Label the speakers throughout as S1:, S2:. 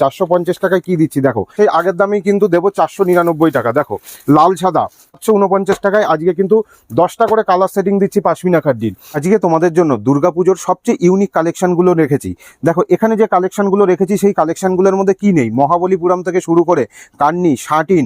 S1: চারশো পঞ্চাশ টাকায় কি দিচ্ছি? দেখো, সেই আগের দামেই কিন্তু দেবো চারশো নিরানব্বই টাকা। দেখো, লাল সাদা সাতশো উনপঞ্চাশ টাকায় আজকে কিন্তু দশটা করে কালার সেটিং দিচ্ছি পাশমিনা খাদ্দির আজকে তোমাদের জন্য দুর্গাপুজোর সবচেয়ে ইউনিক কালেকশনগুলো রেখেছি। দেখো, এখানে যে কালেকশনগুলো রেখেছি, সেই কালেকশনগুলোর মধ্যে কি নেই? মহাবলীপুরম থেকে শুরু করে Kanni, satin,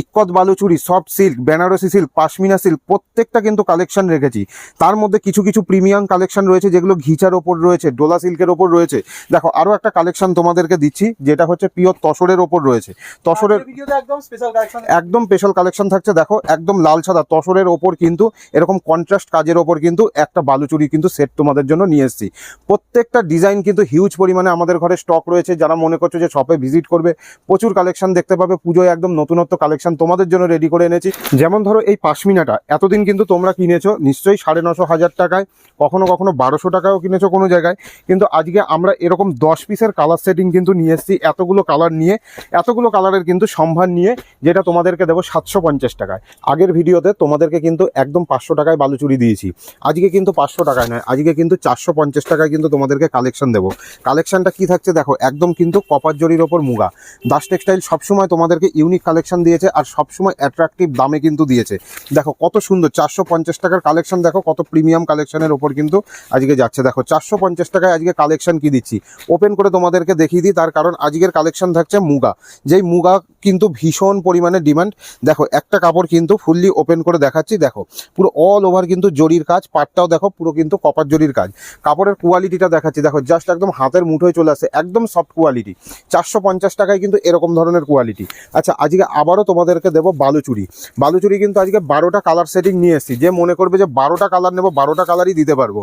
S1: ikat Baluchari soft silk Banarasi silk pashmina silk প্রত্যেকটা কিন্তু কালেকশন রেখেছি। তার মধ্যে কিছু কিছু প্রিমিয়াম কালেকশন রয়েছে, যেগুলো ঘিচার ওপর রয়েছে, ডোলা সিল্কের ওপর রয়েছে। দেখো আরও একটা কালেকশন তোমাদেরকে দিচ্ছি। যেটা হচ্ছে পিওর তসরের ওপর রয়েছে। তসরের
S2: একদম স্পেশাল কালেকশন
S1: একদম স্পেশাল কালেকশন থাকছে দেখো একদম লাল সাদা। তসরের ওপর কিন্তু এরকম কন্ট্রাস্ট কাজের ওপর কিন্তু একটা বালুচুরি কিন্তু সেট তোমাদের জন্য নিয়ে এসেছি। প্রত্যেকটা ডিজাইন কিন্তু হিউজ পরিমাণে আমাদের ঘরে স্টক রয়েছে। যারা মনে করছ যে শপে ভিজিট করবে প্রচুর কালেকশন দেখতে পাবে। পুজোয় একদম নতুনত্ব কালেকশন তোমাদের জন্য রেডি করে এনেছি। যেমন ধরো এই পাশমিনাটা এতদিন কিন্তু তোমরা কিনেছো নিশ্চয়ই সাড়ে নশো হাজার টাকায় কখনো কখনো বারোশো টাকাও কিনেছো কোনো জায়গায়। কিন্তু আজকে আমরা এরকম দশ পিসের কালার সেটিং কিন্তু নিয়ে এসেছি এতগুলো কালার নিয়ে, এতগুলো কালারের কিন্তু সম্ভার নিয়ে যেটা তোমাদেরকে দেবো সাতশো পঞ্চাশ টাকায়। আগের ভিডিওতে তোমাদেরকে কিন্তু একদম পাঁচশো টাকায় বালুচুরি দিয়েছি। আজকে কিন্তু পাঁচশো টাকায় নয়, আজকে কিন্তু চারশো পঞ্চাশ টাকায় কিন্তু তোমাদেরকে কালেকশন দেবো। কালেকশনটা কি থাকছে দেখো, একদম কিন্তু কপার জরির ওপর মুগা। দাস টেক্সটাইল সবসময় তোমাদেরকে ইউনিক কালেকশন দিয়েছে আর সবসময় অ্যাট্রাকটিভ দামে কিন্তু দিয়েছে। দেখো কত সুন্দর, চারশো পঞ্চাশ টাকার কালেকশন দেখো, কত প্রিমিয়াম কালেকশনের ওপর কিন্তু আজকে যাচ্ছে। দেখো চারশো পঞ্চাশ টাকায় আজকে কালেকশন কি দিচ্ছি? ওপেন করে তোমাদেরকে দেখিয়ে দিই, তার কারণ আজকের কালেকশন থাকছে মুগা। যেই মুগা কিন্তু ভীষণ পরিমাণে ডিমান্ড দেখো, একটা কাপড় কিন্তু ফুললি ওপেন করে দেখাচ্ছি, দেখো। পুরো অল ওভার কিন্তু জরির কাজ, পাটটাও দেখো, পুরো কিন্তু কপার জরির কাজ। কাপড়ের কোয়ালিটিটা দেখাচ্ছি, দেখো জাস্ট একদম হাতের মুঠোয় চলে আসে, একদম সফট কোয়ালিটি চারশো পঞ্চাশ টাকায় কিন্তু এরকম ধরনের কোয়ালিটি আচ্ছা আজকে আবারও তোমাদেরকে দেবো বালুচুরি। বালুচুরি কিন্তু আজকে বারোটা কালার সেটিং নিয়ে এসেছি। যে মনে করবে যে বারোটা কালার নেব, বারোটা কালারই দিতে পারব।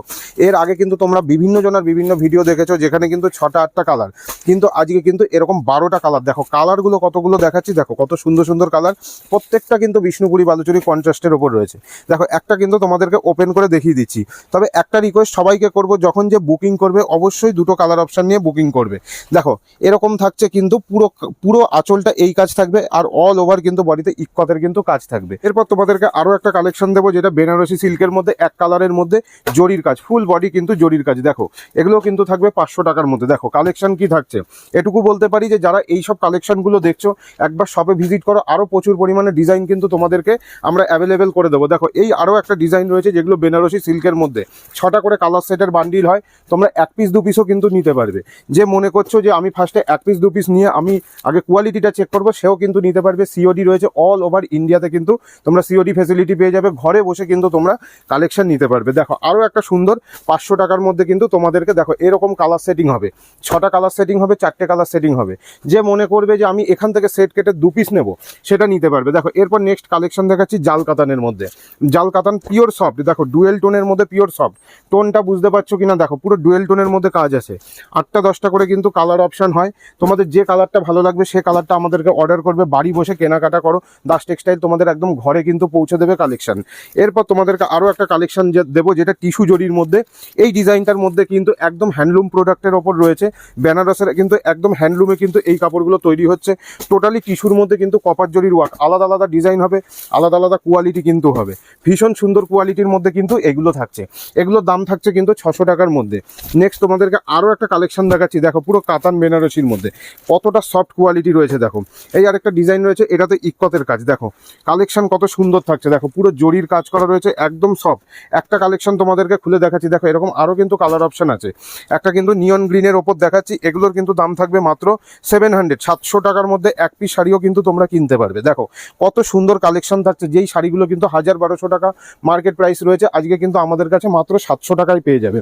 S1: এর আগে কিন্তু তোমরা বিভিন্ন জনের বিভিন্ন ভিডিও দেখেছ, যেখানে কিন্তু ছটা, আটটা কালার কিন্তু আজকে কিন্তু এরকম বারোটা কালার দেখো কালারগুলো কতগুলো দেখাচ্ছি? দেখো, কত সুন্দর সুন্দর কালার প্রত্যেকটা কিন্তু বিষ্ণুপুরি বালুচুরি কন্ট্রাস্টের ওপর রয়েছে। দেখো, একটা কিন্তু তোমাদেরকে ওপেন করে দেখিয়ে দিচ্ছি। তবে একটা রিকোয়েস্ট সবাইকে করব, যখন যে বুকিং করবে, অবশ্যই দুটো কালার অপশান নিয়ে বুকিং করবে। দেখো, এরকম থাকছে কিন্তু পুরো পুরো আঁচলটা এই কাজ থাকবে আর অল ওভার কিন্তু বডিতে ইক্কতের কিন্তু কাজ থাকবে। এরপর তোমাদেরকে আরও একটা কালেকশন দেবো, যেটা বেনারসি সিল্কের মধ্যে, এক কালারের মধ্যে জরির কাজ ফুল বডি কিন্তু জরির কাজ। দেখো, এগুলো কিন্তু থাকবে পাঁচশো টাকার মধ্যে। দেখো কালেকশন কি থাকছে? এটুকু বলতে পারি যে যারা এই সব কালেকশনগুলো দেখছ, একবার শপে ভিজিট করো আরও প্রচুর পরিমাণে ডিজাইন কিন্তু তোমাদেরকে আমরা অ্যাভেলেবেল করে দেবো। দেখো, এই আরও একটা ডিজাইন রয়েছে যেগুলো বেনারসি সিল্কের মধ্যে। ছটা করে কালার সেটের বান্ডিল হয়, তোমরা এক পিস দু পিসও কিন্তু নিতে পারবে। যে মনে করছ যে আমি ফার্স্টে এক পিস দু পিস নিয়ে আমি আগে কোয়ালিটিটা চেক করব, সেও কিন্তু নিতে পারবে। সিওডি রয়েছে অল ওভার ইন্ডিয়াতে কিন্তু তোমরা সিওডি ফেসিলিটি পেয়ে যাবে। ঘরে বসে কিন্তু তোমরা কালেকশন নিতে পারবে। দেখো আরও একটা সুন্দর পাঁচশো টাকার মধ্যে কিন্তু তোমাদেরকে, দেখো, এরকম কালার সেটিং হবে। ছটা কালার সেটিং হবে, চারটে কালার সেটিং হবে। যে মনে করবে যে আমি এখান থেকে সেট কেটে দু পিস নেব, সেটা নিতে পারবে। দেখো, এরপর নেক্সট কালেকশন দেখাচ্ছি জাল কাতানের মধ্যে। জাল কাতান পিওর সফট দেখো ডুয়েল টোনের মধ্যে পিওর সফট টোনটা বুঝতে পারছ কিনা? দেখো, পুরো ডুয়েল টোনের মধ্যে কাজ আছে। আটটা, দশটা করে কিন্তু কালার অপশন হয়। তোমাদের যে কালারটা ভালো লাগবে, সে কালারটা আমাদেরকে অর্ডার করবে। বাড়ি বসে কেনাকাটা করো। দাস টেক্সটাইল তোমাদের একদম ঘরে কিন্তু পৌঁছে দেবে কালেকশন এরপর তোমাদেরকে আরও একটা কালেকশন দেবো, যেটা টিস্যু জরির মধ্যে। এই ডিজাইনটার মধ্যে কিন্তু একদম হ্যান্ডলুম প্রোডাক্টের ওপর রয়েছে। বেনারসের কিন্তু একদম হ্যান্ডলুমে কিন্তু এই কাপড়গুলো তৈরি হচ্ছে। টোটালি টিস্যুর মধ্যে কিন্তু কপার জরির ওয়ার্ক আলাদা আলাদা ডিজাইন হবে, আলাদা আলাদা কোয়ালিটি কিন্তু হবে। ভীষণ সুন্দর কোয়ালিটির মধ্যে কিন্তু এগুলো থাকছে। এগুলোর দাম থাকছে কিন্তু ছশো টাকার মধ্যে। নেক্সট তোমাদেরকে আরও একটা কালেকশন দেখাচ্ছি। দেখো, পুরো কাতান বেনারসির মধ্যে। কতটা সফট কোয়ালিটি রয়েছে, দেখো। এই আরেকটা ডিজাইন রয়েছে, এটাতে ইক্কতের কাজ, দেখো। কালেকশন কত সুন্দর থাকছে, দেখো। পুরো জরির কাজ করা রয়েছে, একদম সফট একটা কালেকশন তোমাদেরকে খুলে দেখাচ্ছি। দেখো, এরকম আরও কিন্তু কালার অপশন আছে। একটা কিন্তু নিয়ন গ্রিনের ওপর দেখাচ্ছি। এগুলোর কিন্তু দাম থাকবে মাত্র সেভেন হান্ড্রেড সাতশো টাকার মধ্যে এক পিস শাড়িও কিন্তু তোমরা কিনতে পারবে। দেখো, কত সুন্দর কালেকশন থাকছে। যেই শাড়িগুলো কিন্তু হাজার বারোশো টাকা মার্কেট প্রাইস রয়েছে, আজকে কিন্তু আমাদের কাছে মাত্র সাতশো টাকায় পেয়ে যাবে।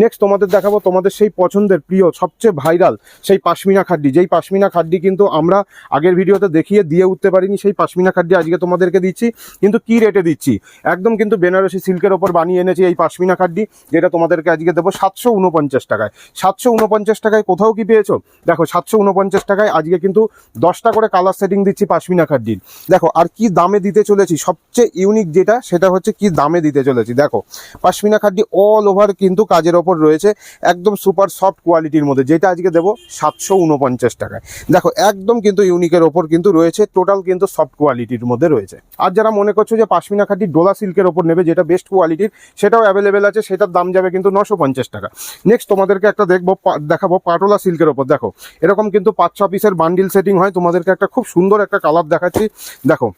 S1: নেক্সট তোমাদের দেখাবো তোমাদের সেই পছন্দের প্রিয়, সবচেয়ে ভাইরাল সেই পাশমিনা খাড্ডি। যেই পাশমিনা খাড্ডি কিন্তু আমরা আগের ভিডিওতে দেখিয়ে দিয়ে উঠতে পারিনি, সেই পাশমিনা খাড্ডি আজকে তোমাদেরকে দিচ্ছি। কিন্তু কি রেটে দিচ্ছি? একদম কিন্তু বেনারসি সিল্কের ওপর বানিয়ে এনেছি এই পাশমিনা খাড্ডি, যেটা তোমাদেরকে আজকে দেবো সাতশো উনপঞ্চাশ টাকায়। সাতশো উনপঞ্চাশ টাকায় কোথাও কি পেয়েছ? দেখো, সাতশো উনপঞ্চাশ টাকায় আজকে কিন্তু দশটা করে কালার সেটিং দিচ্ছি পাশমিনা খাড্ডির। দেখো, আর কি দামে দিতে চলেছি? সবচেয়ে ইউনিক যেটা, সেটা হচ্ছে কি দামে দিতে চলেছি। দেখো, পাশমিনা খাড্ডি অল ওভার কিন্তু কাজের ওপর রয়েছে, একদম সুপার সফট কোয়ালিটির মধ্যে। যেটা আজকে দেবো সাতশো উনপঞ্চাশ টাকায়। দেখো, একদম কিন্তু ইউনিকের ওপর কিন্তু রয়েছে টোটাল কিন্তু সফট কোয়ালিটির মধ্যে রয়েছে। আর যারা মনে করছ যে পাশমিনা খাড্ডি ডোলা সিল্কের ওপর নেবে, যেটা বেস্ট কোয়ালিটির সেটাও অ্যাভেলেবেল আছে, সেটার দাম যাবে কিন্তু নশো পঞ্চাশ টাকা। নেক্সট তোমাদেরকে একটা দেখব দেখাবো পাটোলা সিল্কের ওপর। দেখো এরকম কিন্তু পাঁচ ছ পিসের বান্ডিল সেটিং হয়। তোমাদেরকে একটা খুব সুন্দর একটা কালার দেখাচ্ছি। দেখো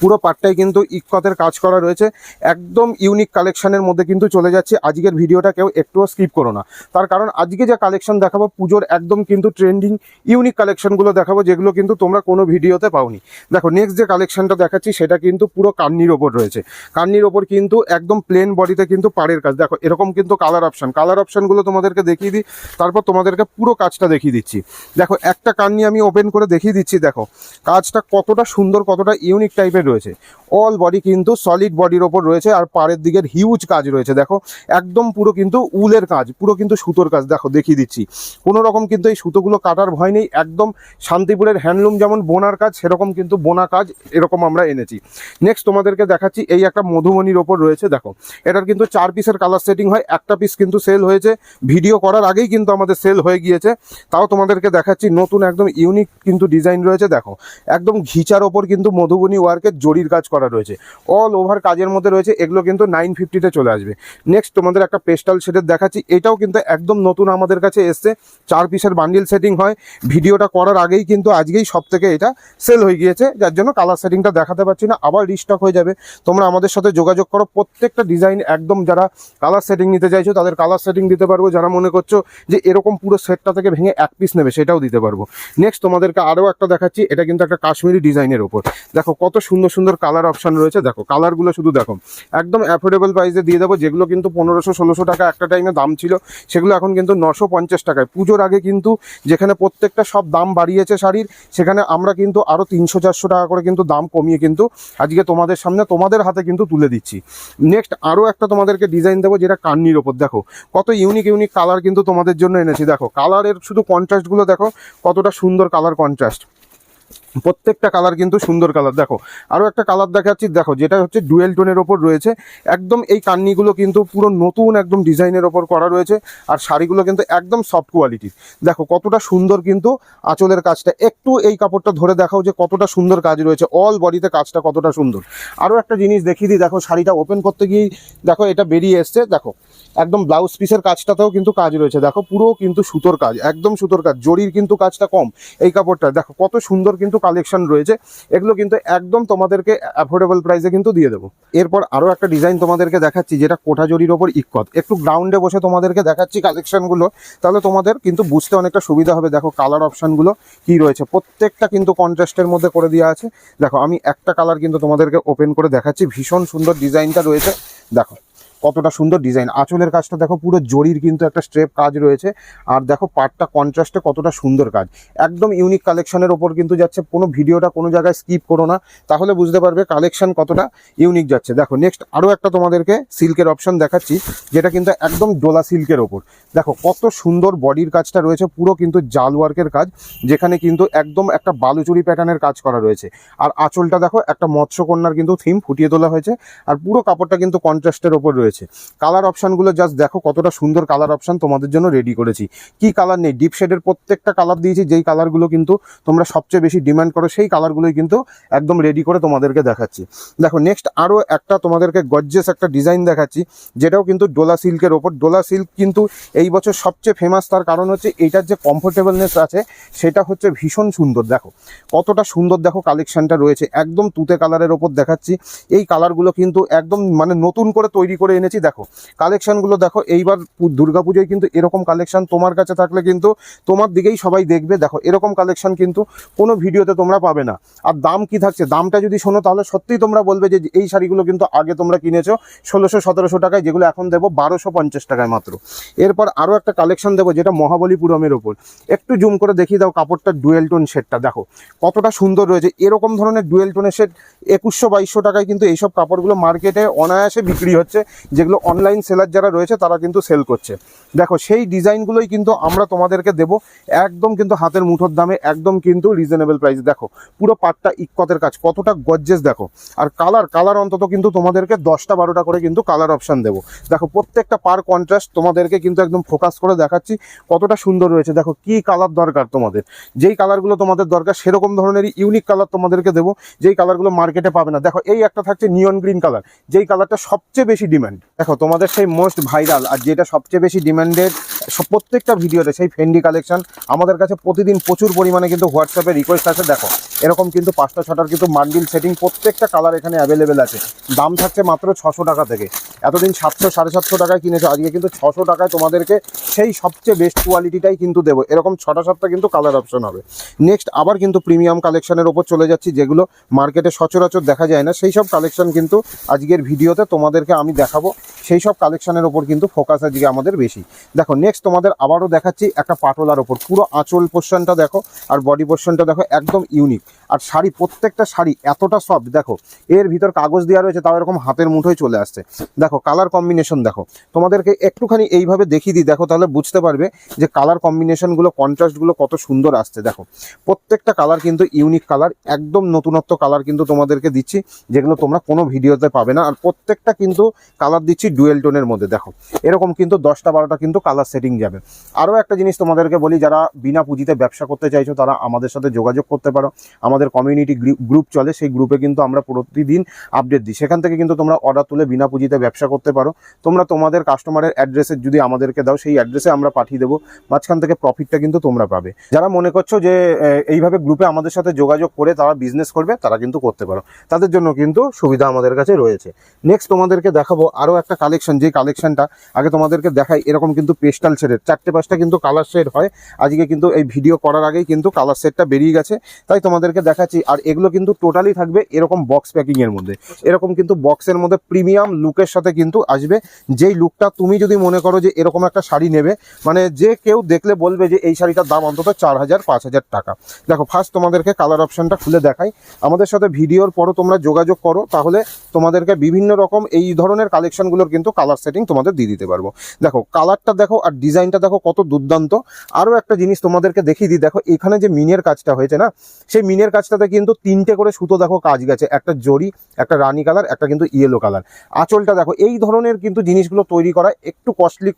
S1: পুরো পার্টটাই কিন্তু ইকতের কাজ করা রয়েছে। একদম ইউনিক কালেকশনের মধ্যে কিন্তু চলে যাচ্ছে। আজকের ভিডিওটা কেউ একটুও স্কিপ করো না। তার কারণ আজকে যে কালেকশন দেখাবো, পুজোর একদম কিন্তু ট্রেন্ডিং ইউনিক কালেকশনগুলো দেখাবো, যেগুলো কিন্তু তোমরা কোনো ভিডিওতে পাওনি। দেখো নেক্সট যে কালেকশনটা দেখাচ্ছি, সেটা কিন্তু পুরো কান্নির ওপর রয়েছে। কান্নির ওপর কিন্তু একদম প্লেন বডিতে কিন্তু পাড়ের কাজ। দেখো, এরকম কিন্তু কালার অপশন কালার অপশনগুলো তোমাদেরকে দেখিয়ে দিই। তারপর তোমাদেরকে পুরো কাজটা দেখিয়ে দিচ্ছি। দেখো, একটা কান্নি আমি ওপেন করে দেখিয়ে দিচ্ছি। দেখো, কাজটা কতটা সুন্দর, কতটা ইউনিক টাইপের রয়েছে। অল বডি কিন্তু সলিড বডির ওপর রয়েছে আর পাড়ের দিকের হিউজ কাজ রয়েছে। দেখো, একদম পুরো কিন্তু উলের কাজ, পুরো কিন্তু সুতোর কাজ। দেখো, দেখিয়ে দিচ্ছি। কোনো রকম কিন্তু এই সুতোগুলো কাটার ভয় নেই। একদম শান্তিপুরের হ্যান্ডলুম যেমন বোনার কাজ, সেরকম কিন্তু বোনা কাজ এরকম আমরা এনেছি। নেক্সট তোমাদেরকে দেখাচ্ছি, এই একটা মধুমণির ওপর রয়েছে। দেখো, এটার কিন্তু চার পিসের কালার সেটিং হয়। একটা পিস কিন্তু সেল হয়েছে। ভিডিও করার আগেই কিন্তু আমাদের সেল হয়ে গিয়েছে। তাও তোমাদেরকে দেখাচ্ছি, নতুন একদম ইউনিক কিন্তু ডিজাইন রয়েছে। দেখো, একদম ঘিচার ওপর কিন্তু মধুবনী ওয়ার্কের জরির কাজ করা রয়েছে। অল ওভার কাজের মধ্যে রয়েছে, এগুলো কিন্তু নাইন ফিফটিতে চলে আসবে। নেক্সট তোমাদের একটা পেস্টাল শেডের দেখাচ্ছি, এটাও কিন্তু একদম নতুন আমাদের কাছে এসছে। চার পিসের বান্ডিল সেটিং হয়। ভিডিওটা করার আগেই কিন্তু আজকেই সব থেকে এটা সেল হয়ে গিয়েছে, যার জন্য কালার সেটিংটা দেখাতে পারছি না, আবার রিস্টক হয়ে যাবে। তোমরা আমাদের সাথে যোগাযোগ করো, প্রত্যেকটা ডিজাইন একদম যারা কালার সেটিং নিতে চাইছো, তাদের কালার সেটিং দিতে পারব। যারা মনে করছ যে এরকম পুরো সেটটা থেকে ভেঙে এক পিস নেবে, সেটাও দিতে পারব। নেক্সট তোমাদেরকে আরও একটা দেখাচ্ছি, এটা কিন্তু একটা কাশ্মীরি ডিজাইনের ওপর। দেখো কত সুন্দর সুন্দর কালার অপশন রয়েছে। দেখো কালারগুলো শুধু দেখো, একদম অ্যাফোর্ডেবল প্রাইসে দিয়ে দেবো, যেগুলো কিন্তু পনেরোশো, ষোলোশো টাকা একটা টাইমে দাম ছিল, সেগুলো এখন কিন্তু নশো পঞ্চাশ টাকায়। পুজোর আগে কিন্তু যেখানে প্রত্যেকটা সব দাম বাড়িয়েছে শাড়ির, সেখানে আমরা কিন্তু আরও তিনশো, চারশো টাকা করে কিন্তু দাম কমিয়ে কিন্তু আজকে তোমাদের সামনে, তোমাদের হাতে কিন্তু তুলে দিচ্ছি। নেক্সট আরও একটা তোমাদেরকে ডিজাইন দেবো, যেটা কান্নির ওপর। দেখো, কত ইউনিক ইউনিক কালার কিন্তু তোমাদের জন্য এনেছি। দেখো কালারের শুধু কন্ট্রাস্টগুলো দেখো, কতটা সুন্দর কালার কন্ট্রাস্ট প্রত্যেকটা কালার কিন্তু সুন্দর কালার দেখো আরও একটা কালার দেখাচ্ছি, দেখো, যেটা হচ্ছে ডুয়েল টোনের ওপর রয়েছে। একদম এই কান্নিগুলো কিন্তু পুরো নতুন একদম ডিজাইনের ওপর করা রয়েছে, আর শাড়িগুলো কিন্তু একদম সফট কোয়ালিটির দেখো, কতটা সুন্দর কিন্তু আঁচলের কাজটা। একটু এই কাপড়টা ধরে দেখাও যে কতটা সুন্দর কাজ রয়েছে। অল বডিতে কাজটা কতটা সুন্দর। আরও একটা জিনিস দেখিয়ে দিই, দেখো, শাড়িটা ওপেন করতে গিয়েই, দেখো, এটা বেরিয়ে এসছে। দেখো, একদম ব্লাউজ পিসের কাজটাতেও কিন্তু কাজ রয়েছে। দেখো, পুরো কিন্তু সুতোর কাজ, একদম সুতোর কাজ, জরির কিন্তু কাজটা কম এই কাপড়টা দেখো, কত সুন্দর কিন্তু কালেকশন রয়েছে, এগুলো কিন্তু একদম তোমাদেরকে অ্যাফোর্ডেবল প্রাইসে কিন্তু দিয়ে দেবো। এরপর আরও একটা ডিজাইন তোমাদেরকে দেখাচ্ছি, যেটা কোঠা জরির ওপর ইক্কত। একটু গ্রাউন্ডে বসে তোমাদেরকে দেখাচ্ছি কালেকশনগুলো তাহলে তোমাদের কিন্তু বুঝতে অনেকটা সুবিধা হবে। দেখো কালার অপশানগুলো কি রয়েছে, প্রত্যেকটা কিন্তু কন্ট্রাস্টের মধ্যে করে দেওয়া আছে। দেখো, আমি একটা কালার কিন্তু তোমাদেরকে ওপেন করে দেখাচ্ছি, ভীষণ সুন্দর ডিজাইনটা রয়েছে। দেখো কতটা সুন্দর ডিজাইন আঁচলের কাজটা দেখো, পুরো জরির কিন্তু একটা স্ট্রেপ কাজ রয়েছে। আর দেখো, পাটটা কন্ট্রাস্টে কতটা সুন্দর কাজ। একদম ইউনিক কালেকশনের ওপর কিন্তু যাচ্ছে, কোনো ভিডিওটা কোনো জায়গায় স্কিপ করো না। তাহলে বুঝতে পারবে কালেকশন কতটা ইউনিক যাচ্ছে। দেখো নেক্সট আরও একটা তোমাদেরকে সিল্কের অপশন দেখাচ্ছি, যেটা কিন্তু একদম ডোলা সিল্কের ওপর। দেখো, কত সুন্দর বডির কাজটা রয়েছে, পুরো কিন্তু জাল ওয়ার্কের কাজ, যেখানে কিন্তু একদম একটা বালুচুরি প্যাটার্নের কাজ করা রয়েছে। আর আঁচলটা দেখো, একটা মৎস্যকন্যার কিন্তু থিম ফুটিয়ে তোলা হয়েছে। আর পুরো কাপড়টা কিন্তু কন্ট্রাস্টের ওপর রয়েছে। কালার অপশানগুলো জাস্ট দেখো কতটা সুন্দর কালার অপশান তোমাদের জন্য রেডি করেছি। কি কালার নেই? ডিপ শেডের প্রত্যেকটা কালার দিয়েছি, যেই কালারগুলো কিন্তু তোমরা সবচেয়ে বেশি ডিমান্ড করো, সেই কালারগুলোই কিন্তু একদম রেডি করে তোমাদেরকে দেখাচ্ছি। দেখো নেক্সট আরও একটা তোমাদেরকে গজ্জেস একটা ডিজাইন দেখাচ্ছি, যেটাও কিন্তু ডোলা সিল্কের ওপর। ডোলা সিল্ক কিন্তু এই বছর সবচেয়ে ফেমাস তার কারণ হচ্ছে এইটার যে কমফোর্টেবলনেস আছে, সেটা হচ্ছে ভীষণ সুন্দর। দেখো কতটা সুন্দর দেখো কালেকশানটা রয়েছে। একদম তুতে কালারের ওপর দেখাচ্ছি। এই কালারগুলো কিন্তু একদম মানে নতুন করে তৈরি করে এনেছি, দেখো। কালেকশনগুলো দেখো, এইবার দুর্গাপুজোয় কিন্তু এরকম কালেকশন তোমার কাছে থাকলে কিন্তু তোমার দিকেই সবাই দেখবে। দেখো, এরকম কালেকশন কিন্তু কোনো ভিডিওতে তোমরা পাবে না। আর দাম কি থাকছে? দামটা যদি শোনো, তাহলে সত্যিই তোমরা বলবে যে, এই শাড়িগুলো কিন্তু আগে তোমরা কিনেছো ষোলোশো, সতেরোশো টাকায়, যেগুলো এখন দেবো বারোশো পঞ্চাশ টাকায় মাত্র। এরপর আরও একটা কালেকশন দেবো, যেটা মহাবলীপুরমের ওপর। একটু জুম করে দেখিয়ে দাও কাপড়টা ডুয়েল টোন শেডটা দেখো, কতটা সুন্দর রয়েছে। এরকম ধরনের ডুয়েল টোনের শেড একুশশো বাইশশো টাকায় কিন্তু এইসব কাপড়গুলো মার্কেটে অনায়াসে বিক্রি হচ্ছে। যেগুলো অনলাইন সেলার যারা রয়েছে, তারা কিন্তু সেল করছে। দেখো, সেই ডিজাইনগুলোই কিন্তু আমরা তোমাদেরকে দেবো। একদম কিন্তু হাতের মুঠোর দামে, একদম কিন্তু রিজনেবল প্রাইস দেখো, পুরো পাটটা ইকতের কাজ, কতটা গজ্জেস দেখো। আর কালার কালার অন্তত কিন্তু তোমাদেরকে দশটা, বারোটা করে কিন্তু কালার অপশান দেবো। দেখো, প্রত্যেকটা পার কন্ট্রাস্ট তোমাদেরকে কিন্তু একদম ফোকাস করে দেখাচ্ছি, কতটা সুন্দর রয়েছে। দেখো, কি কালার দরকার তোমাদের? যেই কালারগুলো তোমাদের দরকার, সেরকম ধরনেরই ইউনিক কালার তোমাদেরকে দেবো। যেই কালারগুলো মার্কেটে পাবে না। দেখো, এই একটা থাকছে নিয়ন গ্রিন কালার যেই কালারটা সবচেয়ে বেশি ডিমান্ড দেখো তোমাদের সেই মোস্ট ভাইরাল আর যেটা সবচেয়ে বেশি ডিমান্ডেড সব প্রত্যেকটা ভিডিওতে সেই ফেন্ডি কালেকশন আমাদের কাছে প্রতিদিন প্রচুর পরিমাণে কিন্তু হোয়াটসঅ্যাপে রিকোয়েস্ট আছে দেখো, এরকম কিন্তু পাঁচটা ছটার কিন্তু মান্ডিল সেটিং প্রত্যেকটা কালার এখানে অ্যাভেলেবেল আছে। দাম থাকছে মাত্র ছশো টাকা থেকে। এতদিন সাতশো, সাড়ে সাতশো টাকায় কিনেছো, আজকে কিন্তু ছশো টাকায় তোমাদেরকে সেই সবচেয়ে বেস্ট কোয়ালিটিটাই কিন্তু দেবো। এরকম ছটা সাতটা কিন্তু কালার অপশন হবে। নেক্সট আবার কিন্তু প্রিমিয়াম কালেকশনের ওপর চলে যাচ্ছি, যেগুলো মার্কেটে সচরাচর দেখা যায় না। সেই সব কালেকশন কিন্তু আজকের ভিডিওতে তোমাদেরকে আমি দেখাবো। সেই সব কালেকশনের ওপর কিন্তু ফোকাস আজকে আমাদের বেশি। দেখো নেক্সট তোমাদের আবারও দেখাচ্ছি একটা পাটোলার ওপর। পুরো আঁচল পোর্শনটা দেখো, আর বডি পোর্শনটা দেখো একদম ইউনিক আর শাড়ি, প্রত্যেকটা শাড়ি এতটা সফট দেখো, এর ভিতর কাগজ দেওয়া রয়েছে, তাও এরকম হাতের মুঠোয় চলে আসছে। দেখো কালার কম্বিনেশন দেখো। তোমাদেরকে একটুখানি এইভাবে দেখিয়ে দিই, দেখো তাহলে বুঝতে পারবে যে কালার কম্বিনেশনগুলো কন্ট্রাস্টগুলো কত সুন্দর আসছে, দেখো। প্রত্যেকটা কালার কিন্তু ইউনিক কালার একদম নতুনত্ব কালার কিন্তু তোমাদেরকে দিচ্ছি, যেগুলো তোমরা কোনো ভিডিওতে পাবে না। আর প্রত্যেকটা কিন্তু কালার দিচ্ছি ডুয়েল টোনের মধ্যে, দেখো। এরকম কিন্তু দশটা, বারোটা কিন্তু কালার যাবে। আরও একটা জিনিস তোমাদেরকে বলি, যারা বিনা পুঁজিতে ব্যবসা করতে চাইছো, তারা আমাদের সাথে যোগাযোগ করতে পারো। আমাদের কমিউনিটি গ্রুপ চলে, সেই গ্রুপে কিন্তু আমরা প্রতিদিন আপডেট দিই। সেখান থেকে কিন্তু তোমরা অর্ডার তুলে বিনা পুঁজিতে ব্যবসা করতে পারো। তোমরা তোমাদের কাস্টমারের অ্যাড্রেসে যদি আমাদেরকে দাও, সেই অ্যাড্রেসে আমরা পাঠিয়ে দেবো। মাঝখান থেকে প্রফিটটা কিন্তু তোমরা পাবে। যারা মনে করছ যে এইভাবে গ্রুপে আমাদের সাথে যোগাযোগ করে তারা বিজনেস করবে, তারা কিন্তু করতে পারো। তাদের জন্য কিন্তু সুবিধা আমাদের কাছে রয়েছে। নেক্সট তোমাদেরকে দেখাবো আরও একটা কালেকশন যে কালেকশনটা আগে তোমাদেরকে দেখাই, এরকম কিন্তু পেস্টাল শেডের চারটে পাঁচটা কিন্তু কালার শেড হয়। আজকে কিন্তু এই ভিডিও করার আগেই কিন্তু কালার সেটটা বেরিয়ে গেছে। তাই তোমাদেরকে দেখাচ্ছি। আর এগুলো কিন্তু টোটালি থাকবে এরকম বক্স প্যাকিংয়ের মধ্যে। এরকম কিন্তু বক্সের মধ্যে প্রিমিয়াম লুকের সাথে কিন্তু আসবে। যেই লুকটা তুমি যদি মনে করো যে এরকম একটা শাড়ি নেবে মানে যে কেউ দেখলে বলবে যে এই শাড়িটার দাম অন্তত চার হাজার, পাঁচ হাজার টাকা। দেখো ফার্স্ট তোমাদেরকে কালার অপশানটা খুলে দেখাই। আমাদের সাথে ভিডিওর পরও তোমরা যোগাযোগ করো, তাহলে তোমাদেরকে বিভিন্ন রকম এই ধরনের কালেকশনগুলোর কিন্তু কালার সেটিং তোমাদের দিয়ে দিতে পারব। দেখো কালারটা দেখো আর ডিজাইনটা দেখো কত দুর্দান্ত। আরও একটা জিনিস তোমাদেরকে দেখিয়ে দিই, দেখো এখানে যে মিনের কাজটা হয়েছে না, সেই মিনের কাজটাতে কিন্তু তিনটে করে সুতো দেখো কাজ গেছে, একটা জরি, একটা রানী কালার, একটা কিন্তু ইয়েলো কালার। আঁচলটা দেখো, এই ধরনের কিন্তু জিনিসগুলো তৈরি করা একটু কস্টলি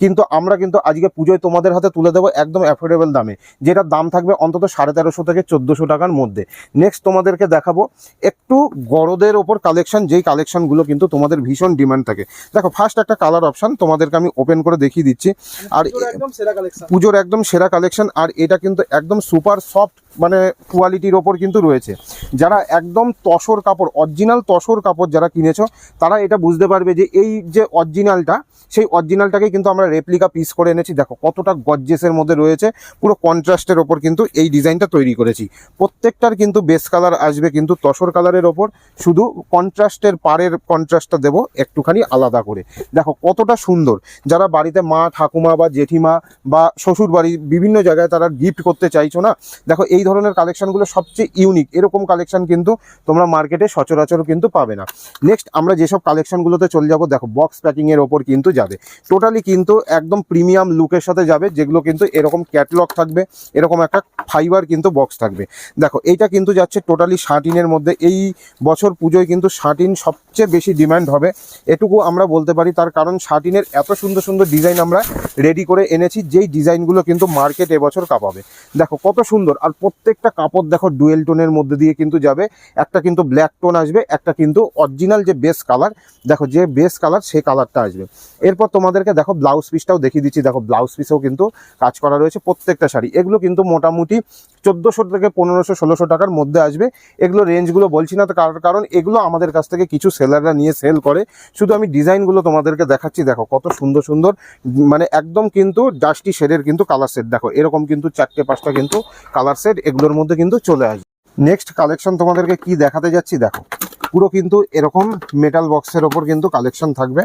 S1: কিন্তু আমরা কিন্তু আজকে পুজোয় তোমাদের হাতে তুলে দেবো একদম অ্যাফোর্ডেবল দামে, যেটার দাম থাকবে অন্তত সাড়ে তেরোশো থেকে চোদ্দোশো টাকার মধ্যে। নেক্সট তোমাদেরকে দেখাবো একটু গরদের ওপর কালেকশন যেই কালেকশনগুলো কিন্তু তোমাদের ভীষণ ডিমান্ড থাকে। দেখো ফার্স্ট একটা কালার অপশান তোমাদেরকে আমি ওপেন করে দেখিয়ে দিচ্ছি। আর
S2: পুজোর একদম সেরা কালেকশন
S1: পুজোর একদম সেরা কালেকশন আর এটা কিন্তু একদম সুপার সফট মানে কোয়ালিটির ওপর কিন্তু রয়েছে। যারা একদম তসর কাপড় অরিজিনাল তসর কাপড় যারা কিনেছো তারা এটা বুঝতে পারবে যে এই যে অরিজিনালটা সেই অরিজিনালটাকে কিন্তু আমরা রেপ্লিকা পিস করে এনেছি। দেখো কতটা গজ্জেসের মধ্যে রয়েছে পুরো কন্ট্রাস্টের ওপর কিন্তু এই ডিজাইনটা তৈরি করেছি। প্রত্যেকটার কিন্তু বেস কালার আসবে কিন্তু তসর কালারের ওপর। শুধু কন্ট্রাস্টের পাড়ের কন্ট্রাস্টটা দেবো একটুখানি আলাদা করে। দেখো কতটা সুন্দর। যারা বাড়িতে মা ঠাকুমা বা জেঠিমা বা শ্বশুর বাড়ি বিভিন্ন জায়গায় তারা গিফট করতে চাইছো না? দেখো, এই ধরনের কালেকশনগুলো সবচেয়ে ইউনিক এরকম কালেকশন কিন্তু তোমরা মার্কেটে সচরাচর কিন্তু পাবে না। নেক্সট আমরা যেসব কালেকশনগুলোতে চলে যাব, দেখো বক্স প্যাকিংয়ের ওপর কিন্তু যাবে। টোটালি কিন্তু একদম প্রিমিয়াম লুকের সাথে যাবে, যেগুলো কিন্তু এরকম ক্যাটলগ থাকবে, এরকম একটা ফাইবার কিন্তু বক্স থাকবে। দেখো, এইটা কিন্তু যাচ্ছে টোটালি শার্টিনের মধ্যে। এই বছর পুজোয় কিন্তু শার্টিন সবচেয়ে বেশি ডিমান্ড হবে। এটুকু আমরা বলতে পারি, তার কারণ শার্টিনের এত সুন্দর সুন্দর ডিজাইন আমরা রেডি করে এনেছি, যেই ডিজাইনগুলো কিন্তু মার্কেট এবছর কাঁপাবে। দেখো, কত সুন্দর। আর প্রত্যেকটা কাপড় দেখো ডুয়েল টোনের মধ্যে দিয়ে কিন্তু যাবে। একটা কিন্তু ব্ল্যাক টোন আসবে, একটা কিন্তু অরিজিনাল যে বেস কালার দেখো, যে বেস কালার সেই কালারটা আসবে। এরপর তোমাদেরকে দেখো ব্লাউজ পিসটাও দেখিয়ে দিচ্ছি। দেখো ব্লাউজ পিসেও কিন্তু কাজ করা রয়েছে প্রত্যেকটা শাড়ি। এগুলো কিন্তু মোটামুটি চোদ্দোশো থেকে পনেরোশো, ষোলোশো টাকার মধ্যে আসবে। এগুলো রেঞ্জগুলো বলছি না কারণ এগুলো আমাদের কাছ থেকে কিছু সেলাররা নিয়ে সেল করে। শুধু আমি ডিজাইনগুলো তোমাদেরকে দেখাচ্ছি, দেখো কত সুন্দর সুন্দর মানে একদম কিন্তু ডাস্টি শেডের কিন্তু কালার সেট দেখো। এরকম কিন্তু চারটে, পাঁচটা কিন্তু কালার সেট এগুলোর মধ্যে কিন্তু চলে আসবে। নেক্সট কালেকশন তোমাদেরকে কি দেখাতে যাচ্ছি, দেখো। পুরো কিন্তু এরকম মেটাল বক্সের ওপর কিন্তু কালেকশন থাকবে।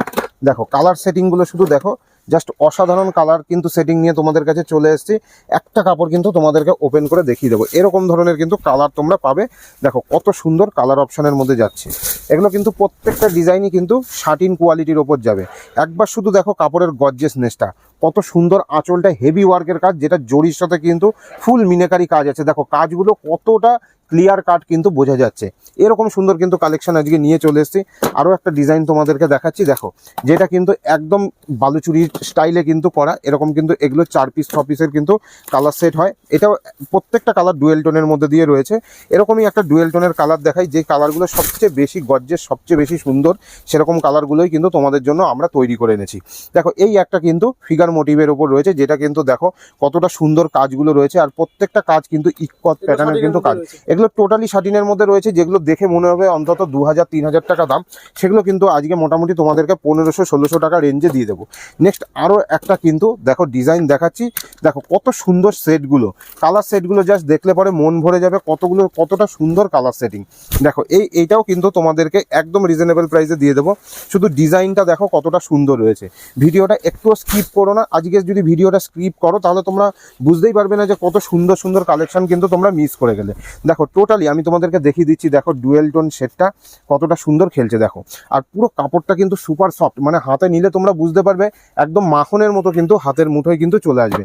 S1: দেখো কালার সেটিংগুলো শুধু দেখো। জাস্ট অসাধারণ কালার কিন্তু সেটিং নিয়ে তোমাদের কাছে চলে এসেছি। একটা কাপড় কিন্তু তোমাদেরকে ওপেন করে দেখিয়ে দেবো। এরকম ধরনের কিন্তু কালার তোমরা পাবে। দেখো, কত সুন্দর কালার অপশনের মধ্যে যাচ্ছে। এগুলো কিন্তু প্রত্যেকটা ডিজাইনই কিন্তু শার্টিন কোয়ালিটির ওপর যাবে। একবার শুধু দেখো কাপড়ের গর্জেসনেসটা কত সুন্দর আঁচলটা হেভি ওয়ার্কের কাজ, যেটা জরির সাথে কিন্তু ফুল মিনেকারি কাজ আছে। দেখো, কাজগুলো কতটা ক্লিয়ার কাট কিন্তু বোঝা যাচ্ছে। এরকম সুন্দর কিন্তু কালেকশন আজকে নিয়ে চলে এসেছি। আরও একটা ডিজাইন তোমাদেরকে দেখাচ্ছি দেখো। যেটা কিন্তু একদম বালুচুরির স্টাইলে কিন্তু করা এরকম কিন্তু এগুলো চার পিস ছ পিসের কিন্তু কালার সেট হয়। এটাও প্রত্যেকটা কালার ডুয়েল টোনের মধ্যে দিয়ে রয়েছে। এরকমই একটা ডুয়েল টোনের কালার দেখাই যে কালারগুলো সবচেয়ে বেশি গর্জের সবচেয়ে বেশি সুন্দর সেরকম কালারগুলোই কিন্তু তোমাদের জন্য আমরা তৈরি করে এনেছি। দেখো এই একটা কিন্তু ফিগার মোটিভের ওপর রয়েছে যেটা কিন্তু দেখো কতটা সুন্দর কাজগুলো রয়েছে আর প্রত্যেকটা কাজ কিন্তু ইকত প্যাটার্নের কিন্তু কাজ। এগুলো টোটালি শাটিনের মধ্যে রয়েছে, যেগুলো দেখে মনে হবে অন্তত দু হাজার তিন হাজার টাকা দাম। সেগুলো কিন্তু আজকে মোটামুটি তোমাদেরকে পনেরোশো, ষোলোশো টাকা রেঞ্জে দিয়ে দেবো। নেক্সট আরও একটা কিন্তু, দেখো ডিজাইন দেখাচ্ছি। দেখো কত সুন্দর সেটগুলো। কালার সেটগুলো জাস্ট দেখলে পরে মন ভরে যাবে কতগুলো, কতটা সুন্দর কালার সেটিং দেখো, এই, এইটাও কিন্তু তোমাদেরকে একদম রিজনেবল প্রাইসে দিয়ে দেবো। শুধু ডিজাইনটা দেখো কতটা সুন্দর রয়েছে। ভিডিওটা একটুও স্কিপ করো না। আজকে যদি ভিডিওটা স্কিপ করো, তাহলে তোমরা বুঝতেই পারবে না যে কত সুন্দর সুন্দর কালেকশন কিন্তু তোমরা মিস করে গেলে। দেখো টোটালি আমি তোমাদেরকে দেখিয়ে দিচ্ছি, দেখো ডুয়েল টোন সেটটা কতটা সুন্দর খেলছে, দেখো। আর পুরো কাপড়টা কিন্তু সুপার সফট মানে হাতে নিলে তোমরা বুঝতে পারবে, একদম মাখনের মতো কিন্তু হাতের মুঠোয় কিন্তু চলে আসবে।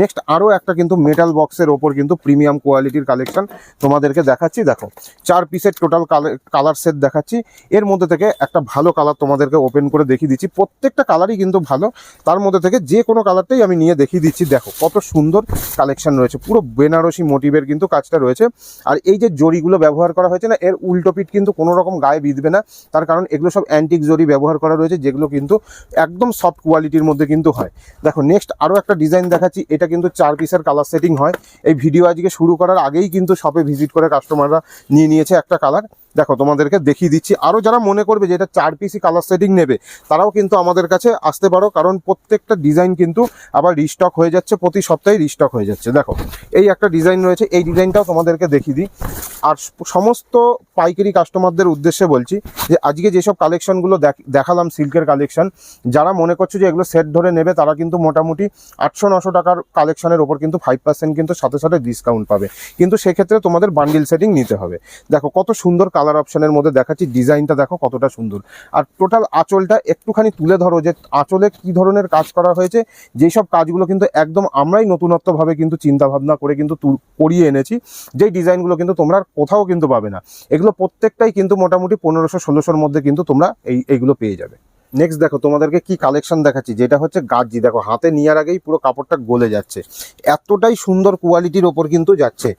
S1: নেক্সট আরও একটা কিন্তু মেটাল বক্সের ওপর কিন্তু প্রিমিয়াম কোয়ালিটির কালেকশন তোমাদেরকে দেখাচ্ছি, দেখো। চার পিসের টোটাল কালার সেট দেখাচ্ছি। এর মধ্যে থেকে একটা ভালো কালার তোমাদেরকে ওপেন করে দেখিয়ে দিচ্ছি। প্রত্যেকটা কালারই কিন্তু ভালো। তার মধ্যে থেকে যে কোনো কালারটাই আমি নিয়ে দেখিয়ে দিচ্ছি, দেখো, কত সুন্দর কালেকশন রয়েছে। পুরো বেনারসি মোটিভের কিন্তু কাজটা রয়েছে। আর এই যে জড়িগুলো ব্যবহার করা হয়েছে না, এর উল্টো পিঠ কিন্তু কোনো রকম গায়ে বিঁধবে না। তার কারণ এগুলো সব অ্যান্টিক জড়ি ব্যবহার করা রয়েছে, যেগুলো কিন্তু একদম সফট কোয়ালিটির মধ্যে কিন্তু হয়। দেখো নেক্সট আরও একটা ডিজাইন দেখাচ্ছি, এটা কিন্তু চার পিসের কালার সেটিং হয়। এই ভিডিও আজকে শুরু করার আগেই কিন্তু শপে ভিজিট করে কাস্টমাররা নিয়ে নিয়েছে একটা কালার দেখো, তোমাদেরকে দেখিয়ে দিচ্ছি। আরও যারা মনে করবে যে এটা চার পিসি কালার সেটিং নেবে, তারাও কিন্তু আমাদের কাছে আসতে পারো, কারণ প্রত্যেকটা ডিজাইন কিন্তু আবার রিস্টক হয়ে যাচ্ছে, প্রতি সপ্তাহে রিস্টক হয়ে যাচ্ছে। দেখো, এই একটা ডিজাইন রয়েছে, এই ডিজাইনটাও তোমাদেরকে দেখিয়ে দিই। আর সমস্ত পাইকারি কাস্টমারদের উদ্দেশ্যে বলছি যে, আজকে যেসব কালেকশনগুলো দেখালাম সিল্কের কালেকশন যারা মনে করছে যে এগুলো সেট ধরে নেবে, তারা কিন্তু মোটামুটি আটশো নশো টাকার কালেকশনের ওপর কিন্তু ফাইভ পার্সেন্ট কিন্তু সাথে সাথে ডিসকাউন্ট পাবে। কিন্তু সেক্ষেত্রে তোমাদের বান্ডিল সেটিং নিতে হবে। দেখো, কত সুন্দর কালার অপশনের মধ্যে দেখাচ্ছি ডিজাইনটা দেখো কতটা সুন্দর। আর টোটাল আঁচলটা একটুখানি তুলে ধরো যে আঁচলে কি ধরনের কাজ করা হয়েছে। যেই সব কাজগুলো কিন্তু একদম আমরাই নতুনত্বভাবে কিন্তু চিন্তা ভাবনা করে কিন্তু করিয়ে এনেছি, যেই ডিজাইনগুলো কিন্তু তোমরা কোথাও কিন্তু পাবে না। এগুলো প্রত্যেকটাই কিন্তু মোটামুটি পনেরোশো, ষোলোশোর মধ্যে কিন্তু তোমরা এই, এইগুলো পেয়ে যাবে। নেক্সট দেখো, তোমাদেরকে কি কালেকশন দেখাচ্ছি, যেটা হচ্ছে গাজি দেখো, হাতে নেওয়ার আগেই পুরো কাপড়টা গলে যাচ্ছে। এতটাই সুন্দর কোয়ালিটির ওপর কিন্তু যাচ্ছে।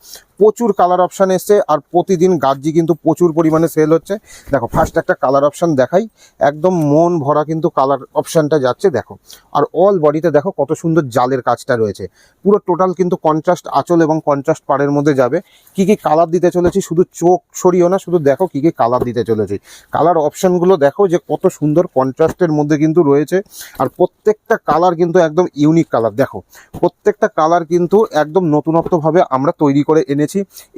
S1: প্রচুর কালার অপশান এসছে আর প্রতিদিন গাজি কিন্তু প্রচুর পরিমাণে সেল হচ্ছে। দেখো ফার্স্ট একটা কালার অপশান দেখাই। একদম মন ভরা কিন্তু কালার অপশানটা যাচ্ছে, দেখো। আর অল বডিতে দেখো কত সুন্দর জালের কাজটা রয়েছে। পুরো টোটাল কিন্তু কন্ট্রাস্ট আঁচল এবং কন্ট্রাস্ট পাড়ের মধ্যে যাবে। কি কি কালার দিতে চলেছি, শুধু চোখ সরিও না, শুধু দেখো কি কি কালার দিতে চলেছি। কালার অপশানগুলো দেখো যে কত সুন্দর কন্ট্রাস্টের মধ্যে কিন্তু রয়েছে। আর প্রত্যেকটা কালার কিন্তু একদম ইউনিক কালার দেখো। প্রত্যেকটা কালার কিন্তু একদম নতুনত্বভাবে আমরা তৈরি করে এনেছি।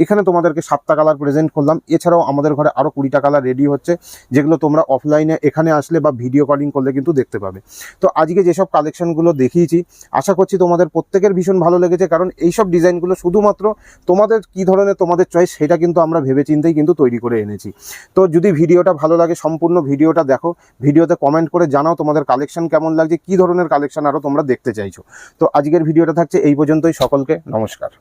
S1: এখানে তোমাদেরকে সাতটা কালার প্রেজেন্ট করলাম। এছাড়াও আমাদের ঘরে আরও কুড়িটা কালার রেডি হচ্ছে, যেগুলো তোমরা অফলাইনে এখানে আসলে বা ভিডিও কলিং করলে কিন্তু দেখতে পাবে। তো আজকে যেসব কালেকশনগুলো দেখিয়েছি, আশা করছি তোমাদের প্রত্যেকের ভীষণ ভালো লেগেছে, কারণ এইসব ডিজাইনগুলো শুধুমাত্র তোমাদের কি ধরনের তোমাদের চয়েস সেটা কিন্তু আমরা ভেবেচিন্তেই কিন্তু তৈরি করে এনেছি। তো যদি ভিডিওটা ভালো লাগে, সম্পূর্ণ ভিডিওটা দেখো ভিডিওতে কমেন্ট করে জানাও তোমাদের কালেকশন কেমন লাগছে, কি ধরনের কালেকশন আরও তোমরা দেখতে চাইছো। তো আজকের ভিডিওটা থাকছে এই পর্যন্তই, সকলকে নমস্কার।